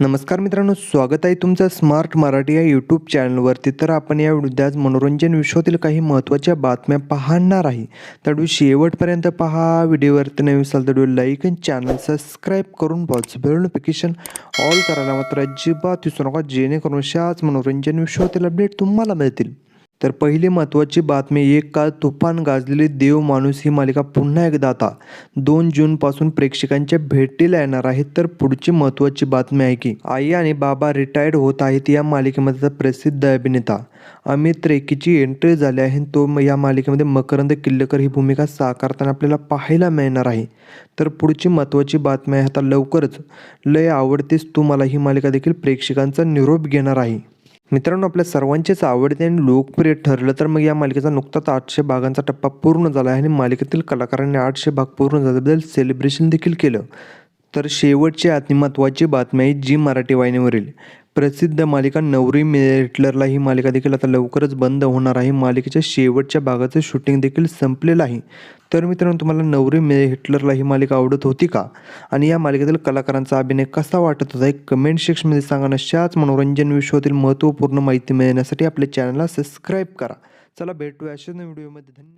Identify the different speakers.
Speaker 1: नमस्कार मित्रांनो स्वागत आहे तुमचं स्मार्ट मराठी या यूट्यूब चॅनलवरती तर आपण या आज मनोरंजन विश्वातील काही महत्त्वाच्या बातम्या पाहणार आहे. तर व्हिडिओ शेवटपर्यंत पहा. व्हिडिओवरती नवीन असाल तर व्हिडिओ लाईक आणि चॅनल सबस्क्राईब करून पाच बेल नोटिफिकेशन ऑल करायला मात्र अजिबात विसरू नका. जेणेकरून अशाच मनोरंजन विश्वातील अपडेट तुम्हाला मिळतील. तर पहिली महत्त्वाची बातमी एक काळ तुफान गाजलेली देव माणूस ही मालिका पुन्हा एकदा आता दोन जूनपासून प्रेक्षकांच्या भेटीला येणार आहे. तर पुढची महत्त्वाची बातमी आहे की आई आणि बाबा रिटायर्ड होत आहेत या मालिकेमध्ये प्रसिद्ध अभिनेता अमित रेकीची एंट्री झाली आहे. तो या मालिकेमध्ये मकरंद किल्लेकर ही भूमिका साकारताना आपल्याला पाहायला मिळणार आहे. तर पुढची महत्त्वाची बातमी आहे. आता लवकरच लय आवडतेस तू मला ही मालिका देखील प्रेक्षकांचा निरोप घेणार आहे. मित्रांनो आपल्या सर्वांचेच आवडते आणि लोकप्रिय ठरलं तर मग या मालिकेचा नुकताच आठशे भागांचा टप्पा पूर्ण झाला आहे आणि मालिकेतील कलाकारांनी आठशे भाग पूर्ण झाल्याबद्दल सेलिब्रेशन देखील केलं. तर शेवटची अति महत्त्वाची बातमी आहे जी मराठी वाहिनीवरील. प्रसिद्ध मालिका नवरी मेटलरला ही मालिका देखील आता लवकरच बंद होणार आहे. मालिकेच्या शेवटच्या भागाचं शूटिंग देखील संपलेलं आहे. तर मित्रांनो तुम्हाला नवरी मे हिटलरला ही मालिका आवडत होती का? आणि या मालिकेतील कलाकारांचा अभिनय कसा वाटत होता एक कमेंट सेक्शनमध्ये सांगा. अशाच मनोरंजन विश्वातील महत्त्वपूर्ण माहिती मिळण्यासाठी आपल्या चॅनलला सबस्क्राईब करा. चला भेटूया अशाच व्हिडिओमध्ये धन्यवाद.